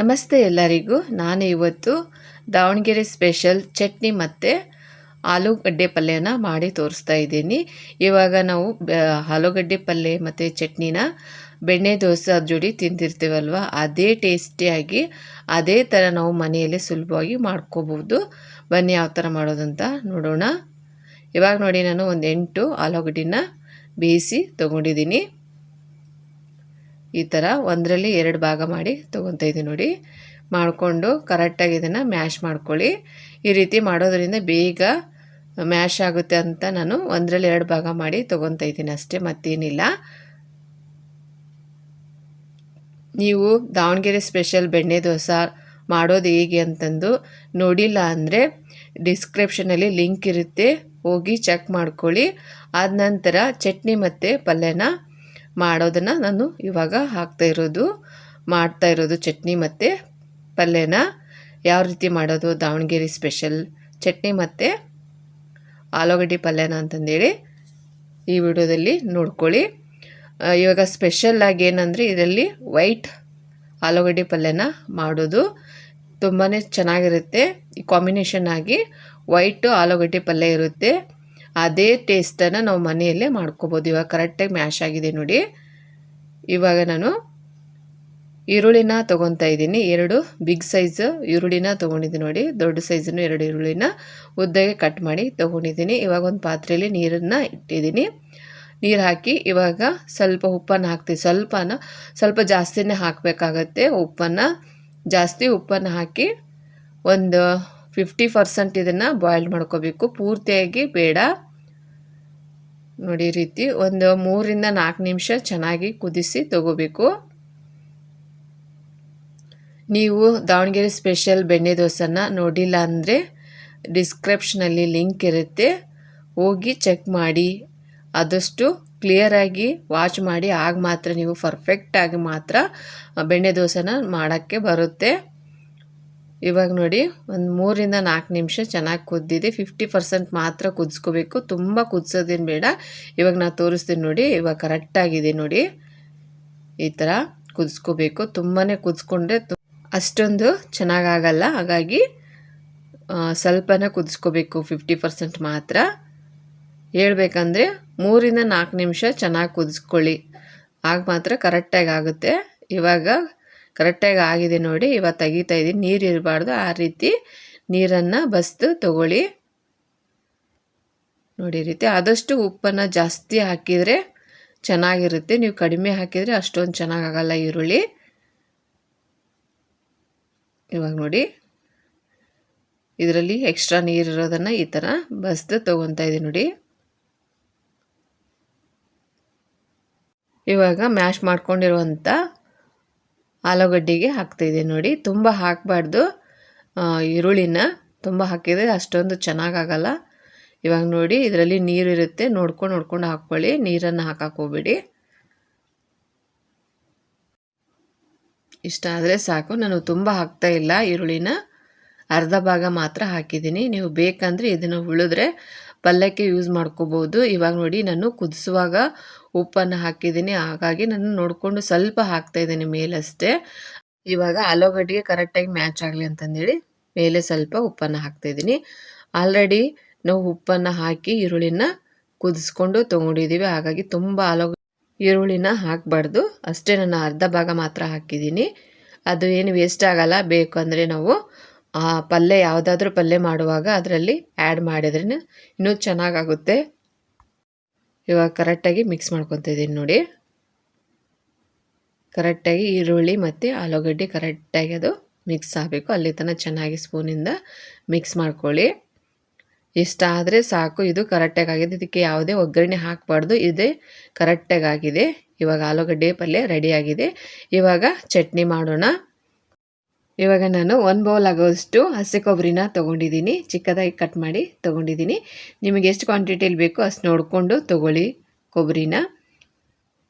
ನಮಸ್ತೆ ಎಲ್ಲರಿಗೂ. ನಾನು ಇವತ್ತು ದಾವಣಗೆರೆ ಸ್ಪೆಷಲ್ ಚಟ್ನಿ ಮತ್ತು ಆಲೂಗಡ್ಡೆ ಪಲ್ಯನ ಮಾಡಿ ತೋರಿಸ್ತಾ ಇದ್ದೀನಿ. ಇವಾಗ ನಾವು ಆಲೂಗಡ್ಡೆ ಪಲ್ಯ ಮತ್ತು ಚಟ್ನಿನ ಬೆಣ್ಣೆ ದೋಸೆ ಜೋಡಿ ತಿಂದಿರ್ತೀವಲ್ವ? ಅದೇ ಟೇಸ್ಟಿಯಾಗಿ, ಅದೇ ಥರ ನಾವು ಮನೆಯಲ್ಲೇ ಸುಲಭವಾಗಿ ಮಾಡ್ಕೋಬೋದು ಬನ್ನಿ ಯಾವ ಥರ ಮಾಡೋದಂತ ನೋಡೋಣ. ಇವಾಗ ನೋಡಿ ನಾನು ಒಂದು ಎಂಟು ಆಲೂಗಡ್ಡಿನ ಬೇಯಿಸಿ ತೊಗೊಂಡಿದ್ದೀನಿ. ಈ ಥರ ಒಂದರಲ್ಲಿ ಎರಡು ಭಾಗ ಮಾಡಿ ತೊಗೊತಾ ಇದ್ದೀನಿ ನೋಡಿ. ಮಾಡಿಕೊಂಡು ಕರೆಕ್ಟಾಗಿ ಇದನ್ನು ಮ್ಯಾಶ್ ಮಾಡ್ಕೊಳ್ಳಿ. ಈ ರೀತಿ ಮಾಡೋದರಿಂದ ಬೇಗ ಮ್ಯಾಶ್ ಆಗುತ್ತೆ ಅಂತ ನಾನು ಒಂದರಲ್ಲಿ ಎರಡು ಭಾಗ ಮಾಡಿ ತೊಗೊತಾ ಇದ್ದೀನಿ ಅಷ್ಟೇ, ಮತ್ತೇನಿಲ್ಲ. ನೀವು ದಾವಣಗೆರೆ ಸ್ಪೆಷಲ್ ಬೆಣ್ಣೆ ದೋಸೆ ಮಾಡೋದು ಹೇಗೆ ಅಂತಂದು ನೋಡಿಲ್ಲ ಅಂದರೆ ಡಿಸ್ಕ್ರಿಪ್ಷನಲ್ಲಿ ಲಿಂಕ್ ಇರುತ್ತೆ. ಹೋಗಿ ಚೆಕ್ ಮಾಡ್ಕೊಳ್ಳಿ. ಆದ ನಂತರ ಚಟ್ನಿ ಮತ್ತು ಪಲ್ಯನ ಮಾಡೋದನ್ನು ನಾನು ಇವಾಗ ಹಾಕ್ತಾ ಇರೋದು, ಮಾಡ್ತಾ ಇರೋದು ಚಟ್ನಿ ಮತ್ತು ಪಲ್ಯನ. ಯಾವ ರೀತಿ ಮಾಡೋದು? ದಾವಣಗೆರೆ ಸ್ಪೆಷಲ್ ಚಟ್ನಿ ಮತ್ತು ಆಲೂಗಡ್ಡೆ ಪಲ್ಯನ ಅಂತಂದೇಳಿ ಈ ವಿಡಿಯೋದಲ್ಲಿ ನೋಡ್ಕೊಳ್ಳಿ. ಇವಾಗ ಸ್ಪೆಷಲ್ಲಾಗಿ ಏನಂದರೆ ಇದರಲ್ಲಿ ವೈಟ್ ಆಲೂಗಡ್ಡೆ ಪಲ್ಯನ ಮಾಡೋದು. ತುಂಬಾ ಚೆನ್ನಾಗಿರುತ್ತೆ. ಈ ಕಾಂಬಿನೇಷನ್ ಆಗಿ ವೈಟು ಆಲೂಗಡ್ಡೆ ಪಲ್ಯ ಇರುತ್ತೆ. ಅದೇ ಟೇಸ್ಟನ್ನು ನಾವು ಮನೆಯಲ್ಲೇ ಮಾಡ್ಕೋಬೋದು. ಇವಾಗ ಕರೆಕ್ಟಾಗಿ ಮ್ಯಾಶ್ ಆಗಿದೆ ನೋಡಿ. ಇವಾಗ ನಾನು ಈರುಳ್ಳಿನ ತೊಗೊತಾ ಇದ್ದೀನಿ. ಎರಡು ಬಿಗ್ ಸೈಜ್ ಈರುಳ್ಳಿನ ತೊಗೊಂಡಿದ್ದೀನಿ ನೋಡಿ. ದೊಡ್ಡ ಸೈಜನ್ನು ಎರಡು ಈರುಳ್ಳಿನ ಉದ್ದಗೆ ಕಟ್ ಮಾಡಿ ತೊಗೊಂಡಿದ್ದೀನಿ. ಇವಾಗ ಒಂದು ಪಾತ್ರೆಯಲ್ಲಿ ನೀರನ್ನು ಇಟ್ಟಿದ್ದೀನಿ. ನೀರು ಹಾಕಿ ಇವಾಗ ಸ್ವಲ್ಪ ಉಪ್ಪನ್ನು ಹಾಕ್ತೀವಿ. ಸ್ವಲ್ಪನ, ಸ್ವಲ್ಪ ಜಾಸ್ತಿನೇ ಹಾಕಬೇಕಾಗತ್ತೆ ಉಪ್ಪನ್ನು. ಜಾಸ್ತಿ ಉಪ್ಪನ್ನು ಹಾಕಿ ಒಂದು ಫಿಫ್ಟಿ ಪರ್ಸೆಂಟ್ ಇದನ್ನು ಬಾಯ್ಲ್ ಮಾಡ್ಕೋಬೇಕು. ಪೂರ್ತಿಯಾಗಿ ಬೇಡ. ನೋಡಿ ರೀತಿ ಒಂದು ಮೂರಿಂದ ನಾಲ್ಕು ನಿಮಿಷ ಚೆನ್ನಾಗಿ ಕುದಿಸಿ ತಗೋಬೇಕು. ನೀವು ದಾವಣಗೆರೆ ಸ್ಪೆಷಲ್ ಬೆಣ್ಣೆ ದೋಸೆನ ನೋಡಿಲ್ಲ ಅಂದರೆ ಡಿಸ್ಕ್ರಿಪ್ಷನಲ್ಲಿ ಲಿಂಕ್ ಇರುತ್ತೆ. ಹೋಗಿ ಚೆಕ್ ಮಾಡಿ. ಆದಷ್ಟು ಕ್ಲಿಯರಾಗಿ ವಾಚ್ ಮಾಡಿ. ಆಗ ಮಾತ್ರ ನೀವು ಪರ್ಫೆಕ್ಟಾಗಿ ಮಾತ್ರ ಬೆಣ್ಣೆ ದೋಸೆನ ಮಾಡೋಕ್ಕೆ ಬರುತ್ತೆ. ಇವಾಗ ನೋಡಿ ಒಂದು ಮೂರಿಂದ ನಾಲ್ಕು ನಿಮಿಷ ಚೆನ್ನಾಗಿ ಕುದ್ದಿದೆ. ಫಿಫ್ಟಿ ಪರ್ಸೆಂಟ್ ಮಾತ್ರ ಕುದಿಸ್ಕೋಬೇಕು. ತುಂಬ ಕುದಿಸೋದೇನು ಬೇಡ. ಇವಾಗ ನಾನು ತೋರಿಸ್ತೀನಿ ನೋಡಿ. ಇವಾಗ ಕರೆಕ್ಟಾಗಿದೆ ನೋಡಿ. ಈ ಥರ ಕುದಿಸ್ಕೋಬೇಕು. ತುಂಬಾ ಕುದಿಸ್ಕೊಂಡ್ರೆ ಅಷ್ಟೊಂದು ಚೆನ್ನಾಗಾಗಲ್ಲ. ಹಾಗಾಗಿ ಸ್ವಲ್ಪನೇ ಕುದಿಸ್ಕೋಬೇಕು. ಫಿಫ್ಟಿ ಪರ್ಸೆಂಟ್ ಮಾತ್ರ. ಹೇಳ್ಬೇಕಂದ್ರೆ ಮೂರಿಂದ ನಾಲ್ಕು ನಿಮಿಷ ಚೆನ್ನಾಗಿ ಕುದಿಸ್ಕೊಳ್ಳಿ. ಆಗ ಮಾತ್ರ ಕರೆಕ್ಟಾಗಿ ಆಗುತ್ತೆ. ಇವಾಗ ಕರೆಕ್ಟಾಗಿ ಆಗಿದೆ ನೋಡಿ ಇವಾಗ ತೆಗಿತಾ ಇದ್ದೀನಿ. ನೀರು ಇರಬಾರ್ದು. ಆ ರೀತಿ ನೀರನ್ನು ಬಸ್ದು ತಗೊಳ್ಳಿ. ನೋಡಿ ರೀತಿ ಆದಷ್ಟು ಉಪ್ಪನ್ನು ಜಾಸ್ತಿ ಹಾಕಿದರೆ ಚೆನ್ನಾಗಿರುತ್ತೆ. ನೀವು ಕಡಿಮೆ ಹಾಕಿದರೆ ಅಷ್ಟೊಂದು ಚೆನ್ನಾಗಾಗಲ್ಲ ಈರುಳ್ಳಿ. ಇವಾಗ ನೋಡಿ, ಇದರಲ್ಲಿ ಎಕ್ಸ್ಟ್ರಾ ನೀರಿರೋದನ್ನು ಈ ಥರ ಬಸ್ದು ತೊಗೊತಾ ಇದ್ದೀನಿ ನೋಡಿ. ಇವಾಗ ಮ್ಯಾಶ್ ಮಾಡ್ಕೊಂಡಿರುವಂಥ ಆಲೂಗಡ್ಡೆಗೆ ಹಾಕ್ತಾಯಿದೆ ನೋಡಿ. ತುಂಬ ಹಾಕಬಾರ್ದು. ಈರುಳ್ಳಿನ ತುಂಬ ಹಾಕಿದರೆ ಅಷ್ಟೊಂದು ಚೆನ್ನಾಗಾಗಲ್ಲ. ಇವಾಗ ನೋಡಿ, ಇದರಲ್ಲಿ ನೀರು ಇರುತ್ತೆ. ನೋಡ್ಕೊಂಡು ನೋಡ್ಕೊಂಡು ಹಾಕ್ಕೊಳ್ಳಿ. ನೀರನ್ನು ಹಾಕಕ್ಕೆ ಇಷ್ಟ ಆದರೆ ಸಾಕು. ನಾನು ತುಂಬ ಹಾಕ್ತಾ ಇಲ್ಲ ಈರುಳ್ಳಿನ. ಅರ್ಧ ಭಾಗ ಮಾತ್ರ ಹಾಕಿದ್ದೀನಿ. ನೀವು ಬೇಕಂದರೆ ಇದನ್ನು ಉಳಿದ್ರೆ ಪಲ್ಯಕ್ಕೆ ಯೂಸ್ ಮಾಡ್ಕೋಬೋದು. ಇವಾಗ ನೋಡಿ ನಾನು ಕುದಿಸುವಾಗ ಉಪ್ಪನ್ನು ಹಾಕಿದ್ದೀನಿ. ಹಾಗಾಗಿ ನಾನು ನೋಡಿಕೊಂಡು ಸ್ವಲ್ಪ ಹಾಕ್ತಾ ಇದ್ದೀನಿ ಮೇಲಷ್ಟೇ. ಇವಾಗ ಆಲೂಗಡ್ಡೆಗೆ ಕರೆಕ್ಟಾಗಿ ಮ್ಯಾಚ್ ಆಗಲಿ ಅಂತಂದೇಳಿ ಮೇಲೆ ಸ್ವಲ್ಪ ಉಪ್ಪನ್ನು ಹಾಕ್ತಾ ಇದ್ದೀನಿ. ಆಲ್ರೆಡಿ ನಾವು ಉಪ್ಪನ್ನು ಹಾಕಿ ಈರುಳ್ಳಿನ ಕುದಿಸ್ಕೊಂಡು ತೊಗೊಂಡಿದ್ದೀವಿ. ಹಾಗಾಗಿ ತುಂಬ ಆಲೂ ಈರುಳ್ಳಿನ ಹಾಕಬಾರ್ದು. ಅಷ್ಟೇ ನಾನು ಅರ್ಧ ಭಾಗ ಮಾತ್ರ ಹಾಕಿದ್ದೀನಿ. ಅದು ಏನು ವೇಸ್ಟ್ ಆಗಲ್ಲ. ಬೇಕು ಅಂದರೆ ನಾವು ಆ ಪಲ್ಯ ಯಾವುದಾದ್ರೂ ಪಲ್ಯ ಮಾಡುವಾಗ ಅದರಲ್ಲಿ ಆ್ಯಡ್ ಮಾಡಿದ್ರೇ ಇನ್ನೂ ಚೆನ್ನಾಗಾಗುತ್ತೆ. ಇವಾಗ ಕರೆಕ್ಟಾಗಿ ಮಿಕ್ಸ್ ಮಾಡ್ಕೊತಿದ್ದೀನಿ ನೋಡಿ. ಕರೆಕ್ಟಾಗಿ ಈರುಳ್ಳಿ ಮತ್ತು ಆಲೂಗಡ್ಡೆ ಕರೆಕ್ಟಾಗಿ ಅದು ಮಿಕ್ಸ್ ಆಗಬೇಕು. ಅಲ್ಲಿ ತನಕ ಚೆನ್ನಾಗಿ ಸ್ಪೂನಿಂದ ಮಿಕ್ಸ್ ಮಾಡ್ಕೊಳ್ಳಿ. ಇಷ್ಟ ಆದರೆ ಸಾಕು. ಇದು ಕರೆಕ್ಟಾಗಿ ಆಗಿದೆ. ಇದಕ್ಕೆ ಯಾವುದೇ ಒಗ್ಗರಣೆ ಹಾಕಬಾರ್ದು. ಇದೇ ಕರೆಕ್ಟಾಗಿ ಆಗಿದೆ. ಇವಾಗ ಆಲೂಗಡ್ಡೆ ಪಲ್ಯ ರೆಡಿಯಾಗಿದೆ ಇವಾಗ ಚಟ್ನಿ ಮಾಡೋಣ. ಇವಾಗ ನಾನು ಒಂದು ಬೌಲ್ ಆಗೋಷ್ಟು ಹಸಿ ಕೊಬ್ಬರಿನ ತೊಗೊಂಡಿದ್ದೀನಿ. ಚಿಕ್ಕದಾಗಿ ಕಟ್ ಮಾಡಿ ತೊಗೊಂಡಿದ್ದೀನಿ. ನಿಮಗೆ ಎಷ್ಟು ಕ್ವಾಂಟಿಟಿಯಲ್ಲಿ ಬೇಕೋ ಅಷ್ಟು ನೋಡಿಕೊಂಡು ತೊಗೊಳ್ಳಿ ಕೊಬ್ಬರಿನ.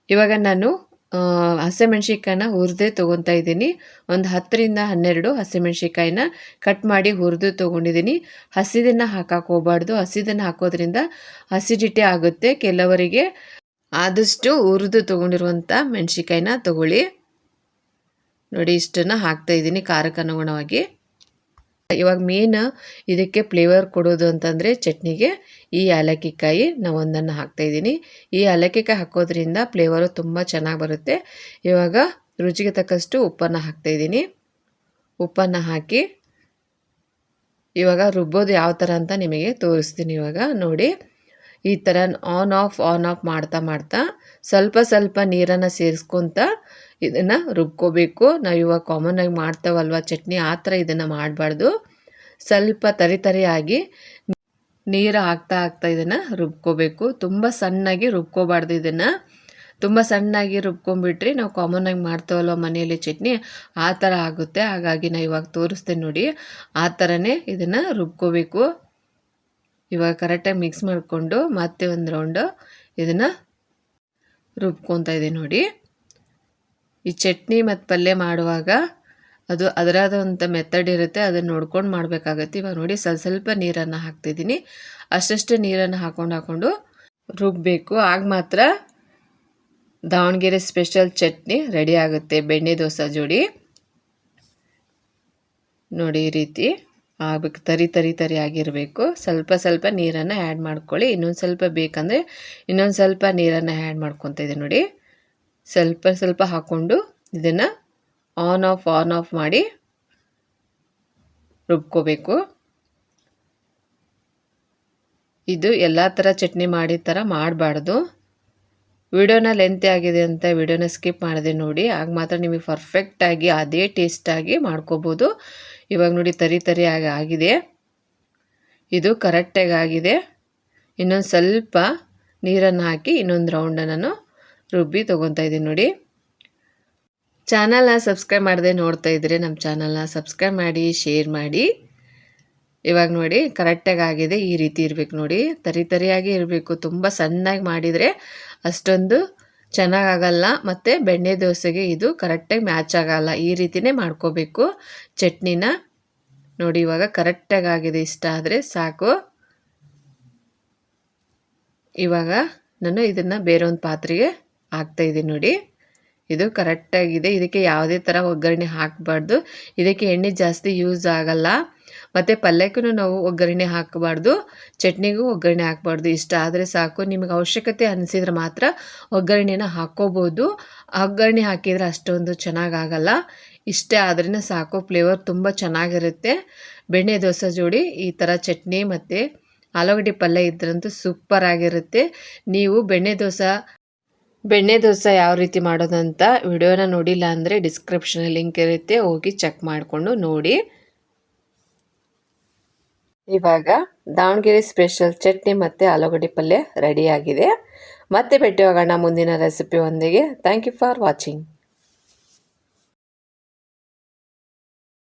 ಇವಾಗ ನಾನು ಆ, ಹಸಿಮೆಣ್ಸಿಕಾಯಿನ ಹುರಿದೇ ತೊಗೊತಾ ಇದ್ದೀನಿ. ಒಂದು ಹತ್ತರಿಂದ ಹನ್ನೆರಡು ಹಸಿಮೆಣ್ಸಿಕಾಯಿನ ಕಟ್ ಮಾಡಿ ಹುರಿದು ತೊಗೊಂಡಿದ್ದೀನಿ. ಹಸಿದನ್ನು ಹಾಕಕ್ಕೆ ಹೋಗಬಾರ್ದು. ಹಸಿದನ್ನು ಹಾಕೋದ್ರಿಂದ ಹಸಿಡಿಟಿ ಆಗುತ್ತೆ. ಕೆಲವರಿಗೆ ಆದಷ್ಟು ಹುರಿದು ತೊಗೊಂಡಿರುವಂಥ ಮೆಣಸಿಕಾಯಿನ ತೊಗೊಳ್ಳಿ. ನೋಡಿ, ಇಷ್ಟನ್ನು ಹಾಕ್ತಾ ಇದ್ದೀನಿ ಖಾರಕ್ಕೆ ಅನುಗುಣವಾಗಿ ಇವಾಗ ಮೇನ್ ಇದಕ್ಕೆ ಫ್ಲೇವರ್ ಕೊಡೋದು ಅಂತಂದರೆ ಚಟ್ನಿಗೆ ಈ ಏಲಕ್ಕಿ ಕಾಯಿ ನಾವು ಒಂದನ್ನು ಹಾಕ್ತಾಯಿದ್ದೀನಿ ಈ ಏಲಕ್ಕಿ ಕಾಯಿ ಹಾಕೋದ್ರಿಂದ ಫ್ಲೇವರು ತುಂಬ ಚೆನ್ನಾಗಿ ಬರುತ್ತೆ. ಇವಾಗ ರುಚಿಗೆ ತಕ್ಕಷ್ಟು ಉಪ್ಪನ್ನು ಹಾಕ್ತಾಯಿದ್ದೀನಿ ಉಪ್ಪನ್ನು ಹಾಕಿ ಇವಾಗ ರುಬ್ಬೋದು ಯಾವ ಥರ ಅಂತ ನಿಮಗೆ ತೋರಿಸ್ತೀನಿ ಇವಾಗ. ನೋಡಿ, ಈ ಥರ ಆನ್ ಆಫ್ ಆನ್ ಆಫ್ ಮಾಡ್ತಾ ಮಾಡ್ತಾ ಸ್ವಲ್ಪ ಸ್ವಲ್ಪ ನೀರನ್ನು ಸೇರಿಸ್ಕೊತ ಇದನ್ನು ರುಬ್ಕೋಬೇಕು. ನಾವು ಇವಾಗ ಕಾಮನ್ನಾಗಿ ಮಾಡ್ತಾವಲ್ವ ಚಟ್ನಿ, ಆ ಥರ ಇದನ್ನು ಮಾಡಬಾರ್ದು. ಸ್ವಲ್ಪ ತರಿ ತರಿಯಾಗಿ ನೀರು ಹಾಕ್ತಾ ಹಾಕ್ತಾ ಇದನ್ನು ರುಬ್ಕೋಬೇಕು. ತುಂಬ ಸಣ್ಣಾಗಿ ರುಬ್ಕೋಬಾರ್ದು ಇದನ್ನು. ತುಂಬ ಸಣ್ಣಾಗಿ ರುಬ್ಕೊಂಡ್ಬಿಟ್ರಿ ನಾವು ಕಾಮನ್ನಾಗಿ ಮಾಡ್ತೇವಲ್ವ ಮನೆಯಲ್ಲಿ ಚಟ್ನಿ, ಆ ಥರ ಆಗುತ್ತೆ. ಹಾಗಾಗಿ ನಾನು ಇವಾಗ ತೋರಿಸ್ತೇನೆ ನೋಡಿ. ಆ ಥರನೇ ಇದನ್ನು ರುಬ್ಕೋಬೇಕು. ಇವಾಗ ಕರೆಕ್ಟಾಗಿ ಮಿಕ್ಸ್ ಮಾಡಿಕೊಂಡು ಮತ್ತೆ ಒಂದು ರೌಂಡು ಇದನ್ನು ರುಬ್ಕೊತಾ ಇದೆ ನೋಡಿ. ಈ ಚಟ್ನಿ ಮತ್ತು ಪಲ್ಯ ಮಾಡುವಾಗ ಅದು ಅದರಾದಂಥ ಮೆಥಡ್ ಇರುತ್ತೆ ಅದನ್ನು ನೋಡ್ಕೊಂಡು ಮಾಡಬೇಕಾಗತ್ತೆ. ಇವಾಗ ನೋಡಿ ಸ್ವಲ್ಪ ಸ್ವಲ್ಪ ನೀರನ್ನು ಹಾಕ್ತಿದ್ದೀನಿ. ಅಷ್ಟಷ್ಟು ನೀರನ್ನು ಹಾಕ್ಕೊಂಡು ಹಾಕ್ಕೊಂಡು ರುಬ್ಬಬೇಕು ಆಗ ಮಾತ್ರ ದಾವಣಗೆರೆ ಸ್ಪೆಷಲ್ ಚಟ್ನಿ ರೆಡಿ ಆಗುತ್ತೆ. ಬೆಣ್ಣೆ ದೋಸೆ ಜೋಡಿ. ನೋಡಿ ಈ ರೀತಿ ಆಗಬೇಕು. ತರಿ ತರಿ ತರಿ ಆಗಿರಬೇಕು. ಸ್ವಲ್ಪ ಸ್ವಲ್ಪ ನೀರನ್ನು ಆ್ಯಡ್ ಮಾಡ್ಕೊಳ್ಳಿ. ಇನ್ನೊಂದು ಸ್ವಲ್ಪ ಬೇಕಂದರೆ ಇನ್ನೊಂದು ಸ್ವಲ್ಪ ನೀರನ್ನು ಆ್ಯಡ್ ಮಾಡ್ಕೊತ ಇದೆ ನೋಡಿ. ಸ್ವಲ್ಪ ಸ್ವಲ್ಪ ಹಾಕ್ಕೊಂಡು ಇದನ್ನು ಆನ್ ಆಫ್ ಆನ್ ಆಫ್ ಮಾಡಿ ರುಬ್ಕೋಬೇಕು. ಇದು ಎಲ್ಲ ಥರ ಚಟ್ನಿ ಮಾಡಿದ ಥರ ಮಾಡಬಾರ್ದು. ವಿಡಿಯೋನ ಲೆಂತ್ ಆಗಿದೆ ಅಂತ ವಿಡಿಯೋನ ಸ್ಕಿಪ್ ಮಾಡಿದೆ ನೋಡಿ, ಆಗ ಮಾತ್ರ ನಿಮಗೆ ಪರ್ಫೆಕ್ಟಾಗಿ ಅದೇ ಟೇಸ್ಟಾಗಿ ಮಾಡ್ಕೋಬೋದು. ಇವಾಗ ನೋಡಿ ತರಿ ತರಿಯಾಗಿ ಆಗಿದೆ. ಇದು ಕರೆಕ್ಟಾಗಿ ಆಗಿದೆ. ಇನ್ನೊಂದು ಸ್ವಲ್ಪ ನೀರನ್ನು ಹಾಕಿ ಇನ್ನೊಂದು ರೌಂಡನ್ನು ನಾನು ರುಬ್ಬಿ ತೊಗೊತಾ ಇದ್ದೀನಿ ನೋಡಿ. ಚಾನಲ್ನ ಸಬ್ಸ್ಕ್ರೈಬ್ ಮಾಡದೆ ನೋಡ್ತಾ ಇದ್ರೆ ನಮ್ಮ ಚಾನಲ್ನ ಸಬ್ಸ್ಕ್ರೈಬ್ ಮಾಡಿ, ಶೇರ್ ಮಾಡಿ. ಇವಾಗ ನೋಡಿ, ಕರೆಕ್ಟಾಗಿ ಆಗಿದೆ, ಈ ರೀತಿ ಇರಬೇಕು ನೋಡಿ. ತರಿ ತರಿಯಾಗಿ ಇರಬೇಕು, ತುಂಬ ಸಣ್ಣಾಗಿ ಮಾಡಿದರೆ ಅಷ್ಟೊಂದು ಚೆನ್ನಾಗಾಗಲ್ಲ. ಮತ್ತು ಬೆಣ್ಣೆ ದೋಸೆಗೆ ಇದು ಕರೆಕ್ಟಾಗಿ ಮ್ಯಾಚ್ ಆಗಲ್ಲ, ಈ ರೀತಿಯೇ ಮಾಡ್ಕೋಬೇಕು. ಚಟ್ನಿನ ನೋಡಿ, ಇವಾಗ ಕರೆಕ್ಟಾಗಿ ಆಗಿದೆ, ಇಷ್ಟ ಆದರೆ ಸಾಕು. ಇವಾಗ ನಾನು ಇದನ್ನು ಬೇರೆ ಒಂದು ಪಾತ್ರೆಗೆ ಹಾಕ್ತಾಯಿದ್ದೀನಿ ನೋಡಿ. ಇದು ಕರೆಕ್ಟಾಗಿದೆ ಇದಕ್ಕೆ ಯಾವುದೇ ಥರ ಒಗ್ಗರಣೆ ಹಾಕಬಾರ್ದು. ಇದಕ್ಕೆ ಎಣ್ಣೆ ಜಾಸ್ತಿ ಯೂಸ್ ಆಗಲ್ಲ. ಮತ್ತು ಪಲ್ಯಕ್ಕೂ ನಾವು ಒಗ್ಗರಣೆ ಹಾಕಬಾರ್ದು. ಚಟ್ನಿಗೂ ಒಗ್ಗರಣೆ ಹಾಕಬಾರ್ದು. ಇಷ್ಟ ಆದರೆ ಸಾಕು. ನಿಮಗೆ ಅವಶ್ಯಕತೆ ಅನಿಸಿದ್ರೆ ಮಾತ್ರ ಒಗ್ಗರಣೆನ ಹಾಕ್ಕೋಬೋದು. ಒಗ್ಗರಣೆ ಹಾಕಿದರೆ ಅಷ್ಟೊಂದು ಚೆನ್ನಾಗಾಗಲ್ಲ. ಇಷ್ಟೇ ಆದ್ರೂ ಸಾಕು. ಫ್ಲೇವರ್ ತುಂಬ ಚೆನ್ನಾಗಿರುತ್ತೆ. ಬೆಣ್ಣೆ, ದೋಸೆ ಜೋಡಿ ಈ ಥರ ಚಟ್ನಿ ಮತ್ತು ಆಲೂಗಡ್ಡೆ ಪಲ್ಯ ಇದ್ರಂತೂ ಸೂಪರ್ ಆಗಿರುತ್ತೆ. ನೀವು ಬೆಣ್ಣೆ, ದೋಸೆ ಬೆಣ್ಣೆ ದೋಸೆ ಯಾವ ರೀತಿ ಮಾಡೋದಂತ ವಿಡಿಯೋನ ನೋಡಿಲ್ಲ ಅಂದರೆ ಡಿಸ್ಕ್ರಿಪ್ಷನಲ್ಲಿ ಲಿಂಕ್ ಇರುತ್ತೆ, ಹೋಗಿ ಚೆಕ್ ಮಾಡಿಕೊಂಡು ನೋಡಿ. ಇವಾಗ ದಾವಣಗೆರೆ ಸ್ಪೆಷಲ್ ಚಟ್ನಿ ಮತ್ತು ಆಲೂಗಡ್ಡೆ ಪಲ್ಯ ರೆಡಿಯಾಗಿದೆ ಮತ್ತೆ ಭೇಟಿ ಹೋಗೋಣ ಮುಂದಿನ ರೆಸಿಪಿ ಒಂದಿಗೆ. Thank you for watching